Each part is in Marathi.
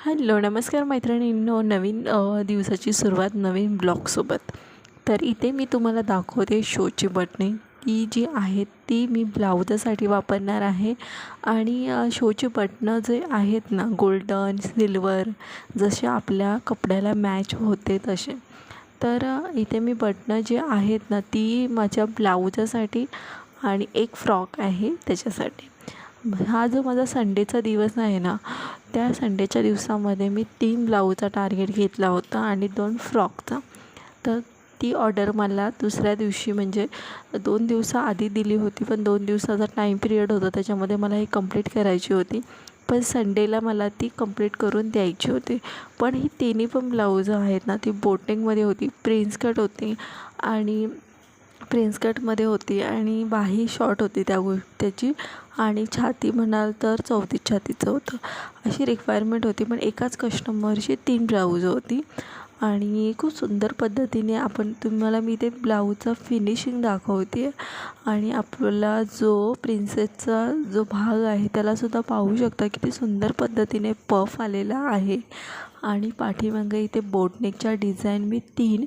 हॅलो नमस्कार मैत्रिणींनो नवीन दिवसाची सुरुवात नवीन ब्लॉगसोबत तर इथे मी तुम्हाला दाखवते शोची बटणे. की जी आहेत ती मी ब्लाऊजासाठी वापरणार आहे. आणि शोची बटणं जे आहेत ना गोल्डन सिल्वर जसे आपल्या कपड्याला मॅच होते तसे. तर इथे मी बटणं जे आहेत ना ती माझ्या ब्लाऊजासाठी आणि एक फ्रॉक आहे त्याच्यासाठी. हा जो माझा संडेचा दिवस आहे ना त्या संडेच्या दिवसामध्ये मी तीन ब्लाऊजचा टार्गेट घेतला होता आणि दोन फ्रॉकचा. तर ती ऑर्डर मला दुसऱ्या दिवशी म्हणजे दोन दिवसाआधी दिली होती पण दोन दिवसाचा टाईम पिरियड होता त्याच्यामध्ये मला ही कंप्लीट करायची होती. पण संडेला मला ती कंप्लीट करून द्यायची होती. पण ही तिन्ही पण ब्लाऊज आहेत ना ती बोटिंगमध्ये होती प्रिन्स कट होती आणि प्रिन्स कटमध्ये होती आणि बाही शॉर्ट होती त्या गो त्याची. आणि छाती म्हणाल तर चौतीस छातीचं होतं. अशी रिक्वायरमेंट होती पण एकाच कस्टमरची तीन ब्लाऊज होती. आणि खूप सुंदर पद्धतीने आपण तुम्हाला मी ते ब्लाऊजचं फिनिशिंग दाखवते. आणि आपला जो प्रिन्सेसचा जो भाग आहे त्यालासुद्धा पाहू शकता किती सुंदर पद्धतीने पफ आलेला आहे. आणि पाठीमागे इथे बोटनेकच्या डिझाईन मी तीन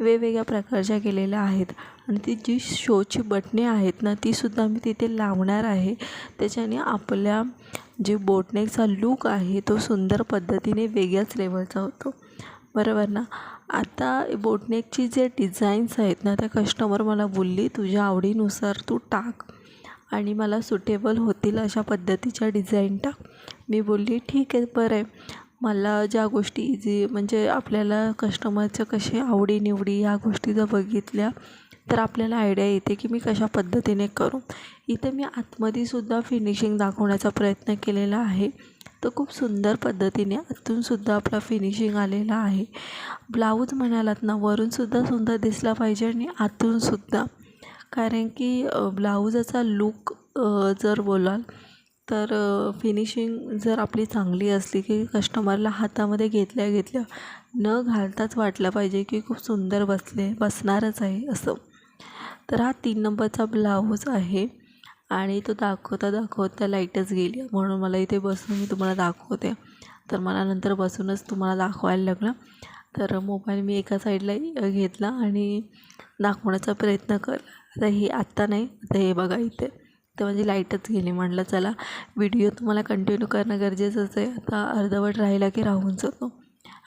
वेगवेगळ्या प्रकारच्या केलेल्या आहेत. आणि ती जी शोची बटणे आहेत ना तीसुद्धा मी तिथे लावणार आहे. त्याच्याने आपल्या जे बोटनेकचा लूक आहे तो सुंदर पद्धतीने वेगळ्याच लेवलचा होतो. बरोबर ना? आता बोटनेकची जे डिझाईन्स आहेत ना त्या कस्टमर मला बोलली तुझ्या आवडीनुसार तू टाक आणि मला सुटेबल होतील अशा पद्धतीच्या डिझाईन टाक. मी बोलली ठीक आहे बरं आहे. मला ज्या गोष्टी इझी म्हणजे आपल्याला कस्टमरच्या कसे आवडीनिवडी ह्या गोष्टी जर बघितल्या तर आपल्याला आयडिया येते की मी कशा पद्धतीने करू. इथे मी आतमध्येसुद्धा फिनिशिंग दाखवण्याचा प्रयत्न केलेला आहे. तर खूप सुंदर पद्धतीने आतूनसुद्धा आपला फिनिशिंग आलेला आहे. ब्लाऊज म्हणालात ना वरूनसुद्धा सुंदर दिसला पाहिजे आणि आतूनसुद्धा कारण की ब्लाऊजाचा लूक जर बोलाल तर फिनिशिंग जर आपली चांगली असली की कस्टमरला हातामध्ये घेतल्या घेतल्या न घालताच वाटलं पाहिजे की खूप सुंदर बसले बसणारच आहे असं. तर हा तीन नंबरचा ब्लाऊज आहे. आणि तो दाखवता दाखवता लाईटच गेली. म्हणून मला इथे बसून मी तुम्हाला दाखवते. तर मला नंतर बसूनच तुम्हाला दाखवायला लागलं. तर मोबाईल मी एका साईडला घेतला आणि दाखवण्याचा प्रयत्न केला. आता हे आत्ता नाही आता हे बघा इथे. तर माझी लाईटच गेली. म्हटलं चला व्हिडिओ तुम्हाला कंटिन्यू करणं गरजेचंच आहे. आता अर्धवट राहिला की राहून जातो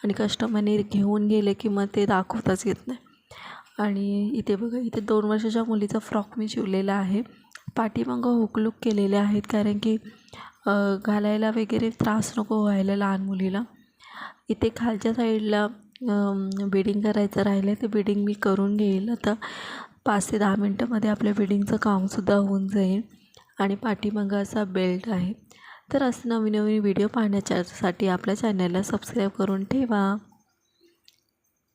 आणि कस्टमरने घेऊन गेले की मग ते दाखवताच येत नाही. आणि इथे बघा इथे दोन वर्षाच्या मुलीचा फ्रॉक मी शिवलेला आहे. पाठीमागं हुकलूक केलेले आहेत कारण की घालायला वगैरे त्रास नको व्हायला लहान मुलीला. इथे खालच्या साईडला बिडिंग करायचं राहिलं ते बिडिंग मी करून घेईल. आता पाच ते दहा मिनटामध्ये आपल्या बिडिंगचं कामसुद्धा होऊन जाईल आणि पाठीमागं असा बेल्ट आहे. तर असं नवीन नवीन व्हिडिओ पाहण्याच्यासाठी आपल्या चॅनलला सबस्क्राईब करून ठेवा.